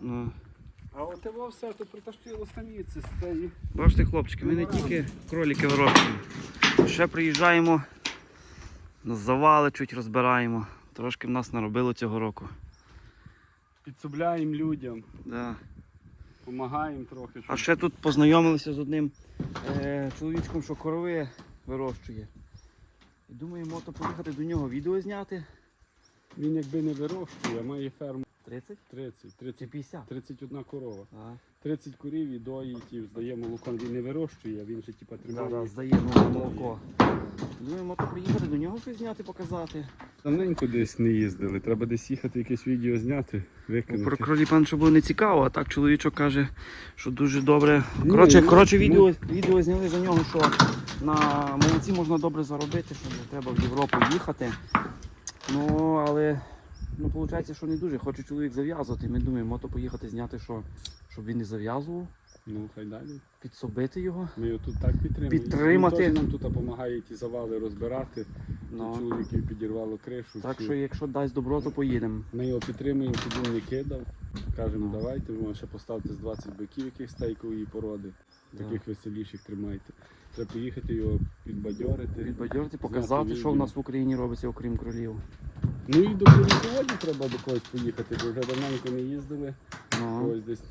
Ну. А от його все, то притащило саміці з цієї. Бачите, хлопчики, ми не тільки кролики вирощуємо. Ще приїжджаємо, завали чуть розбираємо. Трошки в нас наробило цього року. Підсобляємо людям, Да. допомагаємо трохи. А ще тут познайомилися з одним е, чоловічком, що корови вирощує. І думаємо, то поїхати до нього відео зняти. Він якби не вирощує, а має ферму 30 30, чи 30 50. 31 корова. А, 30 курів і доїть, і здає молоком. Він не вирощує, а він же типа тримає. да, їх. здає ну, на молоко. Думаємо, то приїхати до нього щось зняти, показати. Давненько десь не їздили, треба десь їхати, якесь відео зняти, Ну, викинути. Про кролі пан, що було не цікаво, а так чоловічок каже, що дуже добре. Коротше, ну, коротше ну. відео, відео зняли за нього, що на молоці можна добре заробити, що не треба в Європу їхати. Ну, але ну, виходить, що не дуже. Хоче чоловік зав'язувати. Ми думаємо, мото поїхати зняти, що, щоб він не зав'язував, Ну, хай далі. підсобити його. Ми його тут так підтримуємо. Підтримати. Він теж нам тут допомагає ті завали розбирати. Тут Ну, чоловіків підірвало кришу. так всю. що, якщо дасть добро, то поїдемо. Ми його підтримуємо, щоб він не кидав. Кажемо, Ну. давайте, ви ще поставте з 20 биків яких стейкової породи. Таких веселіших тримайте. Треба поїхати його підбадьорити. Підбадьорити, показати, що в нас в Україні робиться, окрім кролів. Ну і до Полісоводі треба до когось поїхати, бо вже давненько не їздили. Ну, Когось десь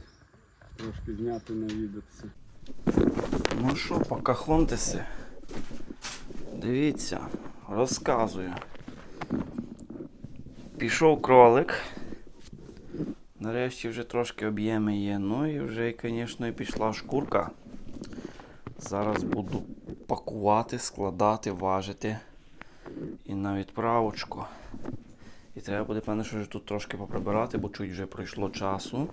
трошки зняти, навідатися. ну що, покахонтеся. Дивіться, розказую. Пішов кролик. Нарешті вже трошки об'єми є. Ну і вже, звісно, і пішла шкурка. Зараз буду пакувати, складати, важити. І на відправочку. І треба буде, певне, що тут трошки поприбирати, бо чуть вже пройшло часу.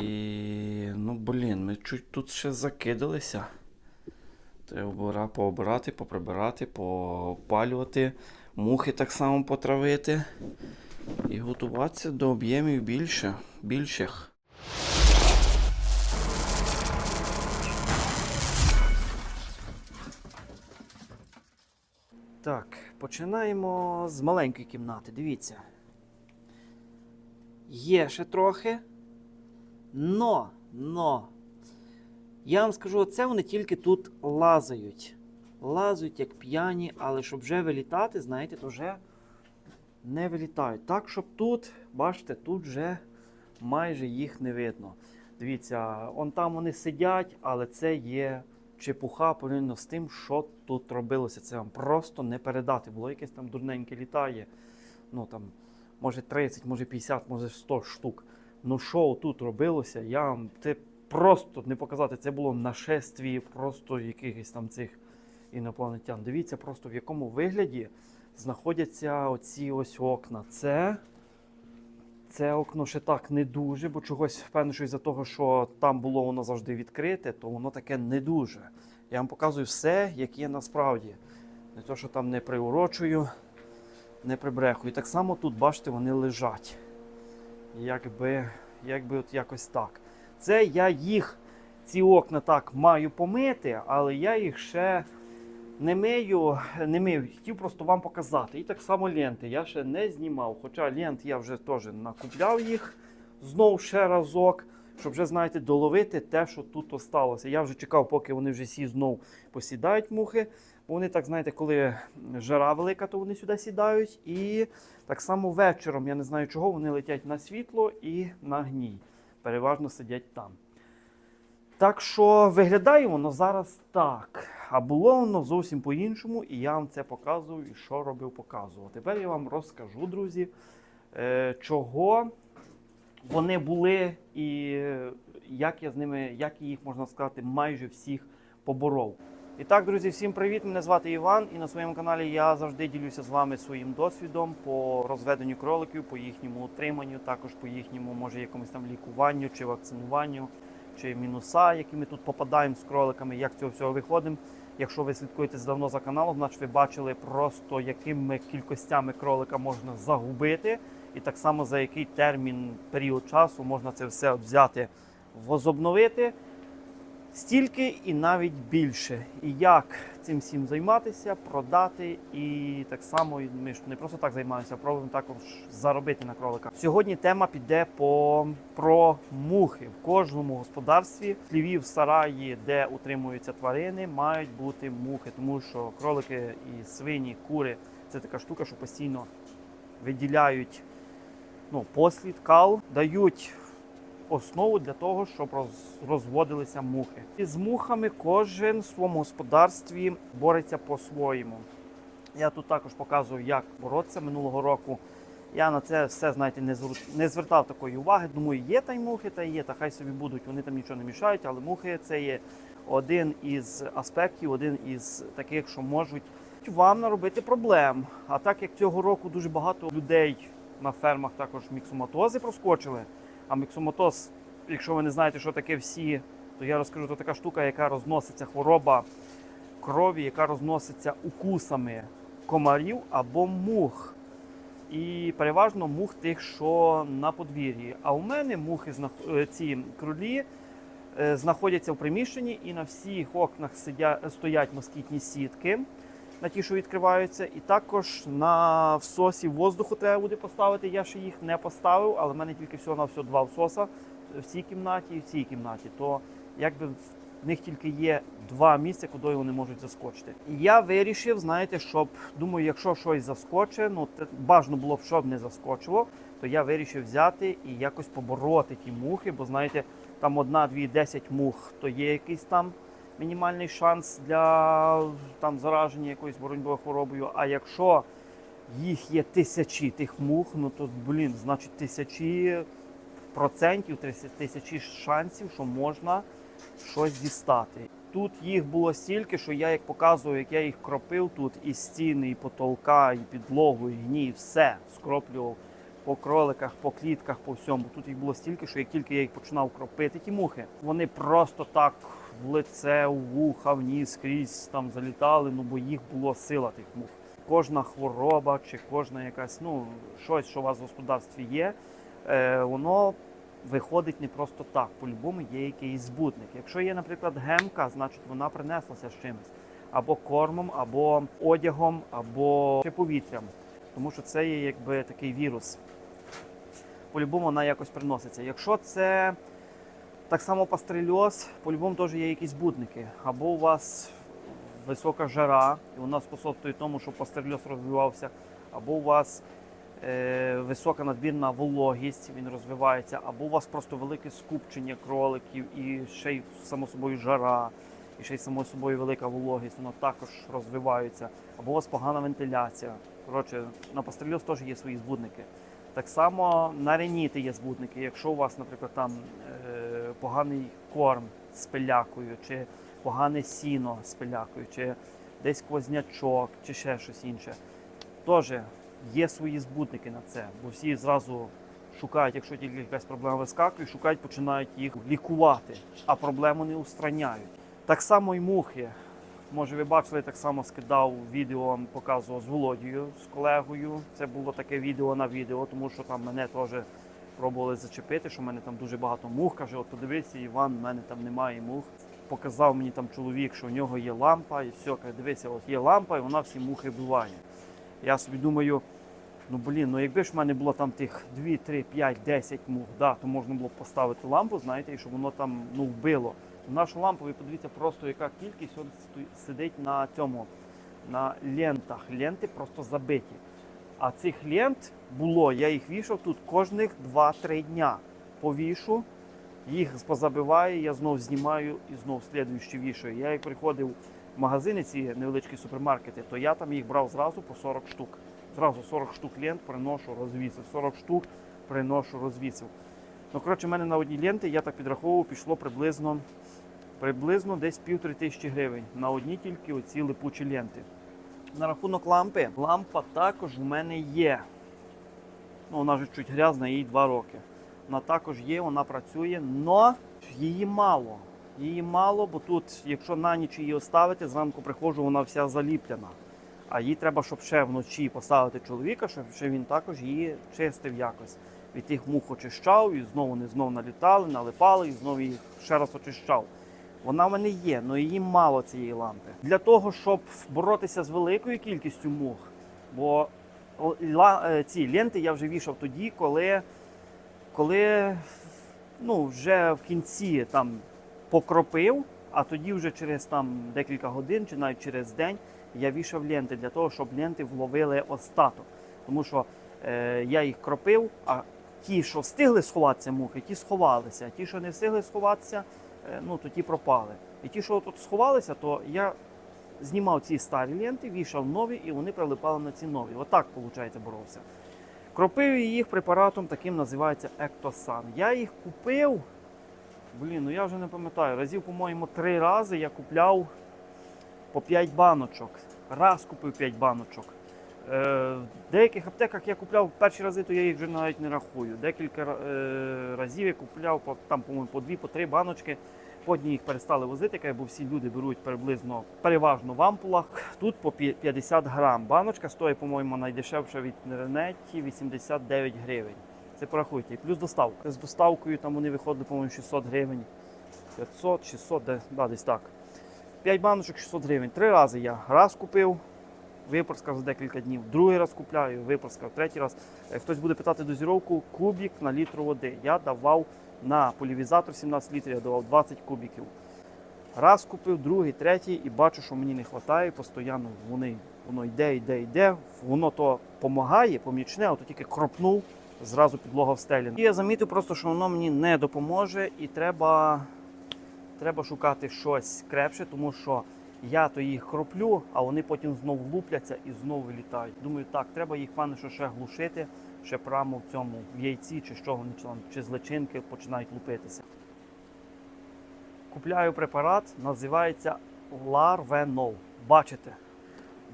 І ну блін, ми чуть тут ще закидалися. Треба обира- пообирати, поприбирати, попалювати, мухи так само потравити. І готуватися до об'ємів більше, більших. Так, починаємо з маленької кімнати. Дивіться. Є ще трохи. Но, но. Я вам скажу, оце вони тільки тут лазають. Лазають як п'яні, але щоб вже вилітати, знаєте, то вже не вилітають. Так, щоб тут, бачите, тут вже майже їх не видно. Дивіться, он там вони сидять, але це є чепуха порівняно з тим, що тут робилося. Це вам просто не передати. Було якесь там дурненьке літає. Ну там, може 30, може 50, може 100 штук. Ну що тут робилося, я вам це просто не показати. Це було нашестві просто якихось там цих інопланетян. Дивіться просто в якому вигляді знаходяться оці ось окна. Це. Це окно ще так не дуже, бо чогось впевнений, що із-за того, що там було воно завжди відкрите, то воно таке не дуже. Я вам показую все, як є насправді. Не то, що там не приурочую, не прибрехую. Так само тут, бачите, вони лежать. Якби, якби от якось так. Це я їх, ці окна так маю помити, але я їх ще не мию, не мию. Хотів просто вам показати. І так само ленти я ще не знімав. Хоча лент я вже теж накупляв їх знов ще разок, щоб вже, знаєте, доловити те, що тут осталося. Я вже чекав, поки вони вже всі знов посідають мухи. Бо вони так, знаєте, коли жара велика, то вони сюди сідають. І так само вечором, я не знаю чого, вони летять на світло і на гній. Переважно сидять там. Так що виглядає воно зараз так. А було воно зовсім по-іншому, і я вам це показую, і що робив, показував. Тепер я вам розкажу, друзі, е, чого вони були і як я з ними, як їх можна сказати, майже всіх поборов. І так, друзі, всім привіт! Мене звати Іван, і на своєму каналі я завжди ділюся з вами своїм досвідом по розведенню кроликів, по їхньому утриманню, також по їхньому, може, якомусь там лікуванню чи вакцинуванню, чи мінуса, які ми тут попадаємо з кроликами, як цього всього виходимо. Якщо ви слідкуєте давно за каналом, значить ви бачили просто, якими кількостями кролика можна загубити, і так само за який термін, період часу можна це все взяти, возобновити. Стільки і навіть більше. І як цим всім займатися, продати, і так само ми ж не просто так займаємося, а пробуємо також заробити на кроликах. Сьогодні тема піде по про мухи. В кожному господарстві, хліві, в сараї, де утримуються тварини, мають бути мухи, тому що кролики і свині, кури це така штука, що постійно виділяють ну, послід, кал, дають основу для того, щоб розводилися мухи. І з мухами кожен в своєму господарстві бореться по-своєму. Я тут також показую, як боротися минулого року. Я на це все, знаєте, не, не звертав такої уваги. Думаю, є та й мухи, та є, та хай собі будуть, вони там нічого не мішають, але мухи це є один із аспектів, один із таких, що можуть вам наробити проблем. А так як цього року дуже багато людей на фермах також міксоматози проскочили, а міксоматоз, якщо ви не знаєте, що таке всі, то я розкажу, це така штука, яка розноситься хвороба крові, яка розноситься укусами комарів або мух. І переважно мух тих, що на подвір'ї. А у мене мухи е, ці кролі е, знаходяться в приміщенні, і на всіх окнах сидя, стоять москітні сітки, на ті, що відкриваються. І також на всосі воздуху треба буде поставити. Я ще їх не поставив, але в мене тільки всього на все два всоса в цій кімнаті і в цій кімнаті. То якби в них тільки є два місця, куди вони можуть заскочити. І я вирішив, знаєте, щоб думаю, якщо щось заскоче, ну бажано було б, щоб не заскочило, то я вирішив взяти і якось побороти ті мухи, бо знаєте, там одна, дві, десять мух, то є якийсь там мінімальний шанс для там зараження якоюсь бороньбою хворобою. А якщо їх є тисячі тих мух, ну то блін, значить тисячі процентів, тисячі шансів, що можна щось дістати. Тут їх було стільки, що я як показував, як я їх кропив тут і стіни, і потолка, і підлогу, і гній, все скроплював по кроликах, по клітках, по всьому. Тут їх було стільки, що як тільки я їх починав кропити, ті мухи, вони просто так в лице, у вуха, в ніс, скрізь там залітали, ну бо їх було сила тих мух. Кожна хвороба чи кожна якась, ну, щось, що у вас в господарстві є, е, воно виходить не просто так. По-любому є якийсь збутник. Якщо є, наприклад, гемка, значить вона принеслася з чимось. Або кормом, або одягом, або ще повітрям. Тому що це є якби такий вірус. По-любому вона якось приноситься. Якщо це так само пастрельоз, по-любому теж є якісь збутники. Або у вас висока жара, і вона способствує тому, щоб пастрельоз розвивався, або у вас е, висока надмірна вологість, він розвивається, або у вас просто велике скупчення кроликів і ще й само собою жара, і ще й само собою велика вологість, воно також розвивається, або у вас погана вентиляція. Коротше, на пастрельоз теж є свої збудники. Так само на реніти є збудники. Якщо у вас, наприклад, там е, поганий корм з пилякою, чи погане сіно з пилякою, чи десь квознячок, чи ще щось інше, теж є свої збутники на це, бо всі зразу шукають, якщо тільки якась проблема вискакує, шукають, починають їх лікувати, а проблему не устраняють. Так само і мухи. Може, ви бачили, так само скидав відео, показував з Володією, з колегою. Це було таке відео на відео, тому що там мене теж пробували зачепити, що в мене там дуже багато мух. Каже, от подивися, Іван, в мене там немає мух. Показав мені там чоловік, що в нього є лампа, і все, каже, дивися, от є лампа, і вона всі мухи вбиває. Я собі думаю, ну блін, ну якби ж в мене було там тих 2, 3, 5, 10 мух, да, то можна було поставити лампу, знаєте, і щоб воно там ну, вбило. Нашу лампу, подивіться, просто яка кількість сидить на цьому, на лентах. Ленти просто забиті. А цих лент було, я їх вішав тут кожних 2-3 дня. Повішу, їх позабиваю, я знов знімаю і знов слідуючи вішаю. Я як приходив в магазини, ці невеличкі супермаркети, то я там їх брав зразу по 40 штук. Зразу 40 штук лент приношу, розвісив. 40 штук приношу, розвісив. Ну, коротше, в мене на одній ленті, я так підраховував, пішло приблизно, приблизно десь півтори тисячі гривень на одні тільки оці липучі ленти. На рахунок лампи, лампа також в мене є. Ну, вона вже чуть грязна, їй 2 роки. Вона також є, вона працює, але її мало. Її мало, бо тут, якщо на ніч її оставити, зранку приходжу, вона вся заліплена. А їй треба, щоб ще вночі поставити чоловіка, щоб він також її чистив якось. Від тих мух очищав, і знову вони знову налітали, налипали, і знову їх ще раз очищав. Вона в мене є, але її мало цієї лампи. Для того, щоб боротися з великою кількістю мух, бо е, ці ленти я вже вішав тоді, коли, коли ну, вже в кінці там покропив, а тоді вже через там декілька годин чи навіть через день я вішав ленти для того, щоб ленти вловили остаток. Тому що е, я їх кропив, а ті, що встигли сховатися мухи, ті сховалися, а ті, що не встигли сховатися, ну, то ті пропали. І ті, що тут сховалися, то я знімав ці старі ленти, вішав нові, і вони прилипали на ці нові. Отак, виходить, боровся. Кропив їх препаратом, таким називається Ектосан. Я їх купив. Блін, ну я вже не пам'ятаю. Разів, по-моєму, три рази я купляв по 5 баночок. Раз купив 5 баночок. Е, в деяких аптеках я купляв перші рази, то я їх вже навіть не рахую. Декілька е, разів я купляв там, по-моєму, по 2 по 3 Потім їх перестали возити, бо всі люди беруть приблизно переважно в ампулах. Тут по 50 грам. Баночка стоїть, по-моєму, найдешевша від Неренеті 89 гривень. Це порахуйте. І плюс доставка. З доставкою там вони виходили, по-моєму, 600 гривень. 500, 600, де, да, десь так. 5 баночок 600 гривень. Три рази я раз купив, випорскав за декілька днів, другий раз купляю, випорскав, третій раз. Е, Хтось буде питати дозіровку, кубік на літр води. Я давав на полівізатор 17 літрів, я давав 20 кубіків. Раз купив, другий, третій, і бачу, що мені не вистачає, постійно вони, воно йде, йде, йде. Воно то допомагає, помічне, а то тільки кропнув, зразу підлога встелена. І я замітив просто, що воно мені не допоможе, і треба, треба шукати щось крепше, тому що я то їх кроплю, а вони потім знову лупляться і знову вилітають. Думаю, так, треба їх певне, що ще глушити, ще прямо в цьому в яйці, чи що вони чи, з личинки починають лупитися. Купляю препарат, називається Larvenol. Бачите,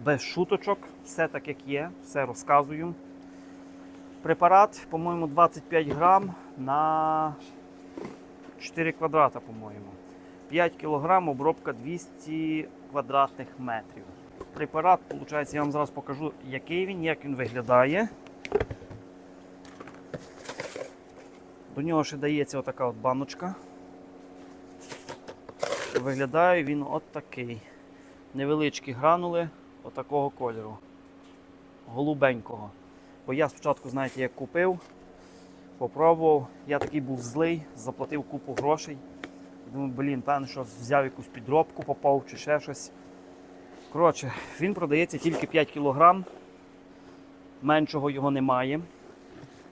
без шуточок, все так як є, все розказую. Препарат, по-моєму, 25 грам на 4 квадрата, по-моєму. 5 кг обробка 200 квадратних метрів. Препарат, виходить, я вам зараз покажу, який він, як він виглядає. До нього ще дається отака от баночка. Виглядає він от такий. Невеличкі гранули отакого кольору. Голубенького. Бо я спочатку, знаєте, як купив, попробував, я такий був злий, заплатив купу грошей. Думаю, блін, певно, що взяв якусь підробку, попав чи ще щось. Коротше, він продається тільки 5 кг. Меншого його немає.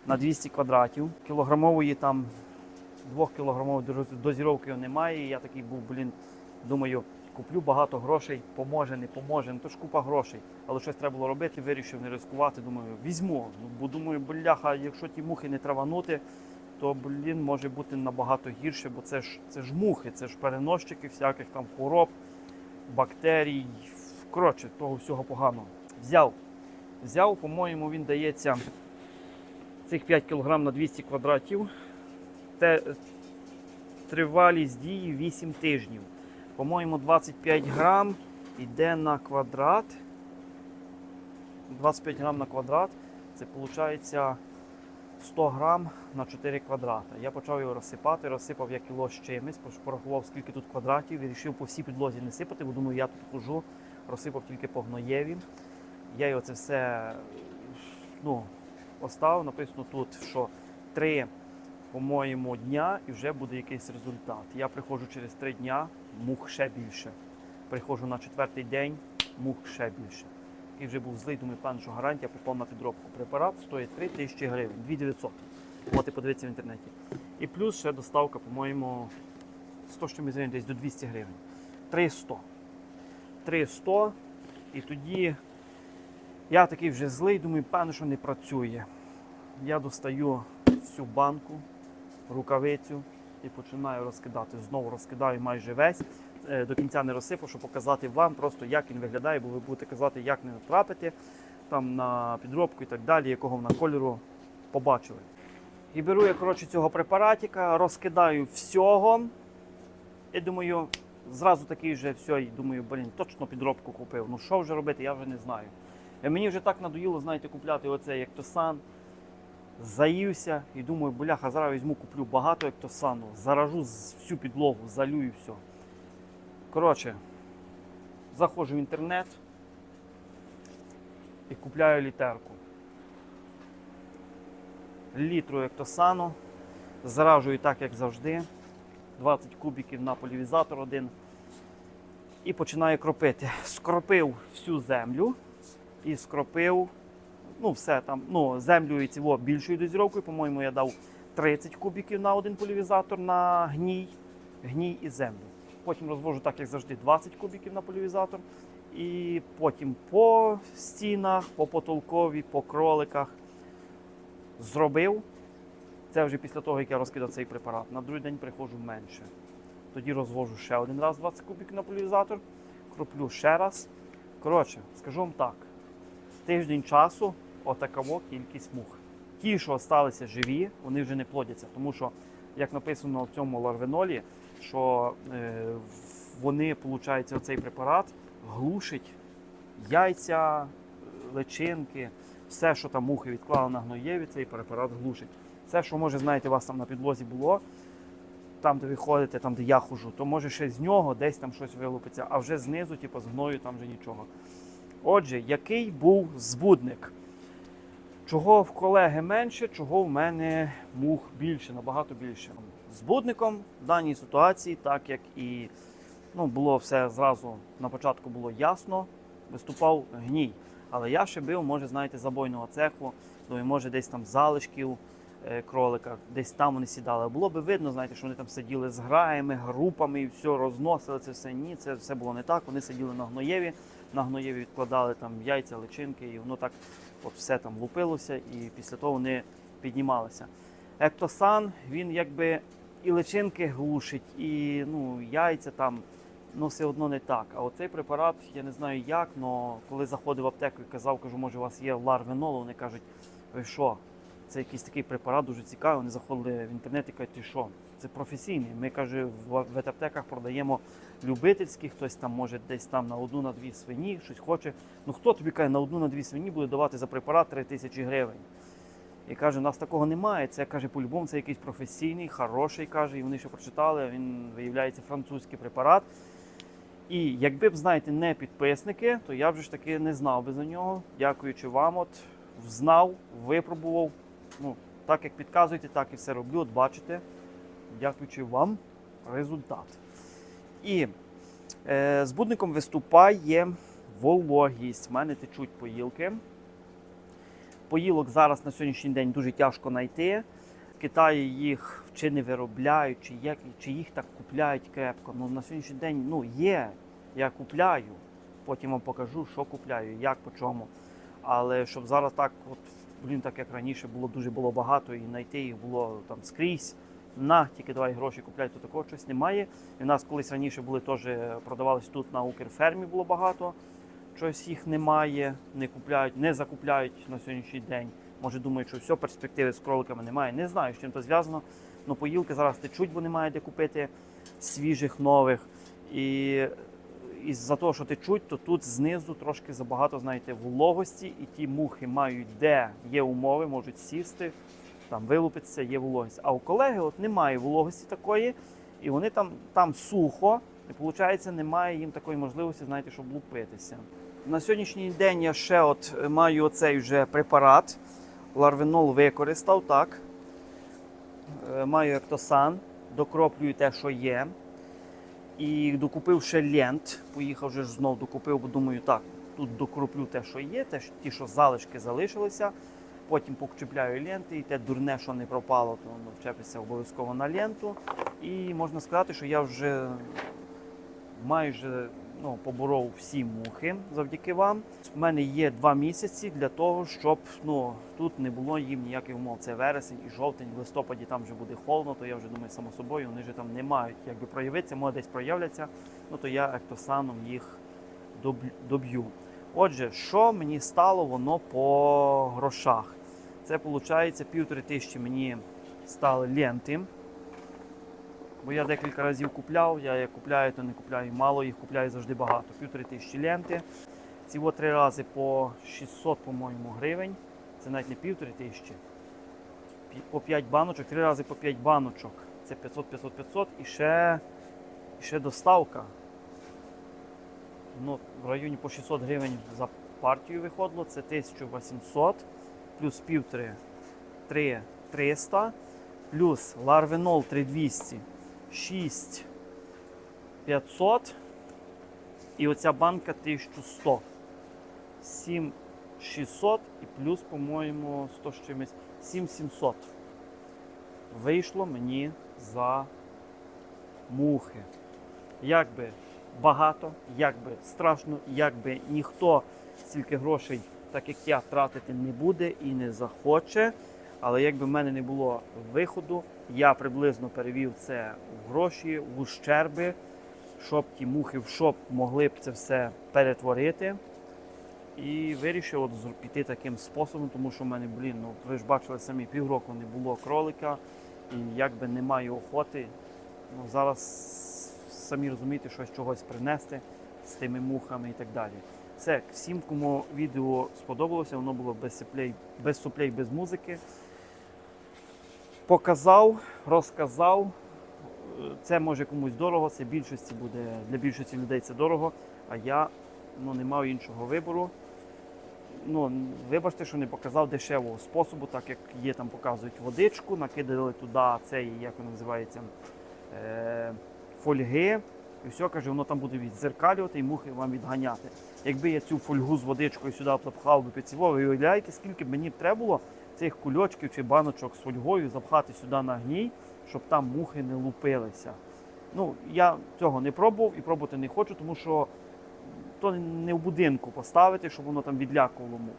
На 200 квадратів. Кілограмової там 2 кілограмової доз- дозіровки немає. І я такий був, блін, думаю, куплю багато грошей, поможе, не поможе. Ну то ж купа грошей. Але щось треба було робити, вирішив не ризикувати. Думаю, візьму. Ну, бо думаю, бляха, якщо ті мухи не траванути, то блін може бути набагато гірше, бо це ж це ж мухи, це ж переносчики всяких там хвороб, бактерій. Коротше, того всього поганого. Взяв. Взяв, по-моєму, він дається цих 5 кг на 200 квадратів. Те, тривалість дії 8 тижнів. По-моєму, 25 грам йде на квадрат. 25 грам на квадрат. Це виходить 100 грам на 4 квадрата. Я почав його розсипати, розсипав я кіло з чимось, порахував, скільки тут квадратів, вирішив по всій підлозі не сипати, бо думаю, я тут хожу, розсипав тільки по гноєві. Я його це все ну, поставив, написано тут, що 3, по-моєму, дня і вже буде якийсь результат. Я приходжу через 3 дня, мух ще більше. Приходжу на четвертий день, мух ще більше. І вже був злий, думаю, пан, що гарантія попав на підробку. Препарат стоїть 3 тисячі гривень, 2900. Можете подивитися в інтернеті. І плюс ще доставка, по-моєму, 100 що ми десь до 200 гривень. 300. 300. І тоді я такий вже злий, думаю, певно, що не працює. Я достаю всю банку, рукавицю і починаю розкидати. Знову розкидаю майже весь. Е, До кінця не розсипав, щоб показати вам просто, як він виглядає, бо ви будете казати, як не натрапити там на підробку і так далі, якого вона кольору побачили. І беру я коротше, цього препаратика, розкидаю всього. І думаю, зразу такий вже все, і думаю, блін, точно підробку купив. Ну що вже робити, я вже не знаю. І мені вже так надоїло, знаєте, купляти оце як тосан. Заївся і думаю, бляха, зараз візьму, куплю багато як тосану, заражу всю підлогу, залю і все. Коротше, заходжу в інтернет і купляю літерку. Літру ектосану. Заражую так, як завжди. 20 кубіків на полівізатор один. І починаю кропити. Скропив всю землю і скропив. Ну, все там, ну, землю і цього більшою дозіровкою. По-моєму, я дав 30 кубіків на один полівізатор на гній, гній і землю. Потім розвожу так, як завжди, 20 кубіків на полівізатор. І потім по стінах, по потолкові, по кроликах зробив. Це вже після того, як я розкидав цей препарат. На другий день приходжу менше. Тоді розвожу ще один раз 20 кубіків на полівізатор, кроплю ще раз. Коротше, скажу вам так: тиждень часу отакаво кількість мух. Ті, що залишилися живі, вони вже не плодяться, тому що, як написано в цьому ларвенолі, що е, вони, виходить, цей препарат глушить яйця, личинки, все, що там мухи відклали на гноєві, цей препарат глушить. Все, що може, знаєте, у вас там на підлозі було, там, де ви ходите, там, де я хожу, то може ще з нього десь там щось вилупиться, а вже знизу, типу, з гною там вже нічого. Отже, який був збудник? Чого в колеги менше, чого в мене мух більше, набагато більше. Збудником в даній ситуації, так як і ну, було все зразу на початку було ясно, виступав гній. Але я ще бив, може, знаєте, забойного цеху, ну і може десь там залишків кролика, десь там вони сідали. Було би видно, знаєте, що вони там сиділи з граями, групами і все розносили це все. Ні, це все було не так. Вони сиділи на гноєві, на гноєві відкладали там яйця, личинки, і воно так от все там лупилося, і після того вони піднімалися. Ектосан, він якби і личинки глушить, і ну, яйця там, ну все одно не так. А оцей препарат, я не знаю як, але коли заходив в аптеку і казав, кажу, може, у вас є ларвенол, вони кажуть, ви що? Це якийсь такий препарат дуже цікавий. Вони заходили в інтернет і кажуть, що? Це професійний. Ми каже, в ветаптеках продаємо любительські, хтось там може десь там на одну на дві свині, щось хоче. Ну хто тобі каже, на одну на дві свині буде давати за препарат 3 тисячі гривень? І каже, у нас такого немає. Це каже, по-любому це якийсь професійний, хороший, каже, і вони ще прочитали, він виявляється французький препарат. І якби б, знаєте, не підписники, то я вже ж таки не знав би за нього. Дякуючи вам, от знав, випробував. Ну, так як підказуєте, так і все роблю. От бачите, дякуючи вам, результат. І е, збудником виступає вологість. У мене течуть поїлки. Поїлок зараз на сьогоднішній день дуже тяжко знайти. В Китаї їх чи не виробляють, чи, як, чи їх так купляють крепко. Ну, на сьогоднішній день ну, є, я купляю. Потім вам покажу, що купляю, як по чому. Але щоб зараз так, от, блін, так як раніше було дуже було багато, і знайти їх було там скрізь. На, тільки давай гроші купляй, то такого щось немає. І в нас колись раніше були теж продавались тут на Укрфермі було багато. Щось їх немає, не купляють, не закупляють на сьогоднішній день. Може думають, що все, перспективи з кроликами немає. Не знаю, з чим то зв'язано. Ну, поїлки зараз течуть, бо немає де купити свіжих нових. І із-за того, що течуть, то тут знизу трошки забагато, знаєте, вологості, і ті мухи мають, де є умови, можуть сісти, там вилупитися, є вологість. А у колеги от немає вологості такої, і вони там, там сухо, і виходить, немає їм такої можливості, знаєте, щоб лупитися. На сьогоднішній день я ще от е, маю оцей вже препарат. Ларвенол використав, так. Е, Маю ектосан, докроплюю те, що є. І докупив ще лент. Поїхав вже знову знов докупив, бо думаю, так, тут докруплю те, що є, те, ті, що залишки залишилися. Потім покчепляю ленти, і те дурне, що не пропало, то воно вчепиться обов'язково на ленту. І можна сказати, що я вже майже ну, поборов всі мухи завдяки вам. У мене є два місяці для того, щоб ну, тут не було їм ніяких умов. Це вересень і жовтень, в листопаді там вже буде холодно, то я вже думаю, само собою, вони вже там не мають якби проявитися, може десь проявляться, ну то я ектосаном їх доб'ю. Отже, що мені стало воно по грошах? Це виходить півтори тисячі мені стали ленти. Бо я декілька разів купляв, я як купляю, то не купляю мало, їх купляю завжди багато. Півтори тисячі ленти. Ці три рази по 600, по-моєму, гривень. Це навіть не півтори тисячі. По 5 баночок, три рази по 5 баночок. Це 500, 500, 500 і ще, і ще доставка. ну, в районі по 600 гривень за партію виходило. Це 1800, плюс півтори 3 300, плюс ларвенол 3200, 6 500 і оця банка 1100. 7600 і плюс, по-моєму, 100 з чимось 7700. Вийшло мені за мухи. Як би багато, як би страшно, як би ніхто стільки грошей, так як я, тратити не буде і не захоче. Але якби в мене не було виходу, я приблизно перевів це в гроші, в ущерби, щоб ті мухи в шоп могли б це все перетворити. І вирішив от піти таким способом, тому що в мене, блін, ну ви ж бачили самі, півроку не було кролика, і якби немає охоти. Ну, зараз самі розумієте, щось чогось принести з тими мухами і так далі. Все, всім, кому відео сподобалося, воно було без суплей, без, суплей, без музики. Показав, розказав. Це може комусь дорого, це більшості буде, для більшості людей це дорого, а я ну, не мав іншого вибору. Ну, вибачте, що не показав дешевого способу, так як є там показують водичку, накидали туди цей, як воно називається, е, фольги. І все, каже, воно там буде відзеркалювати і мухи вам відганяти. Якби я цю фольгу з водичкою сюди запхав би під цього, ви уявляєте, скільки б мені б треба було цих кульочків чи баночок з фольгою запхати сюди на гній, щоб там мухи не лупилися. Ну, я цього не пробував і пробувати не хочу, тому що то не в будинку поставити, щоб воно там відлякувало мух.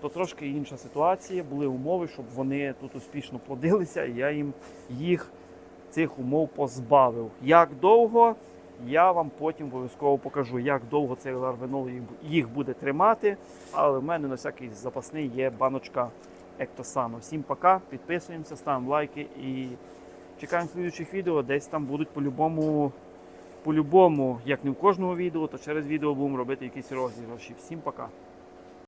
То трошки інша ситуація, були умови, щоб вони тут успішно плодилися, і я їм їх цих умов позбавив. Як довго, я вам потім обов'язково покажу, як довго цей ларвенол їх- їх буде тримати. Але в мене на всякий запасний є баночка Ектосану. Всім пока, підписуємося, ставимо лайки і чекаємо слідуючих відео. Десь там будуть по-любому, по-любому, як не в кожному відео, то через відео будемо робити якісь розіграші. Всім пока.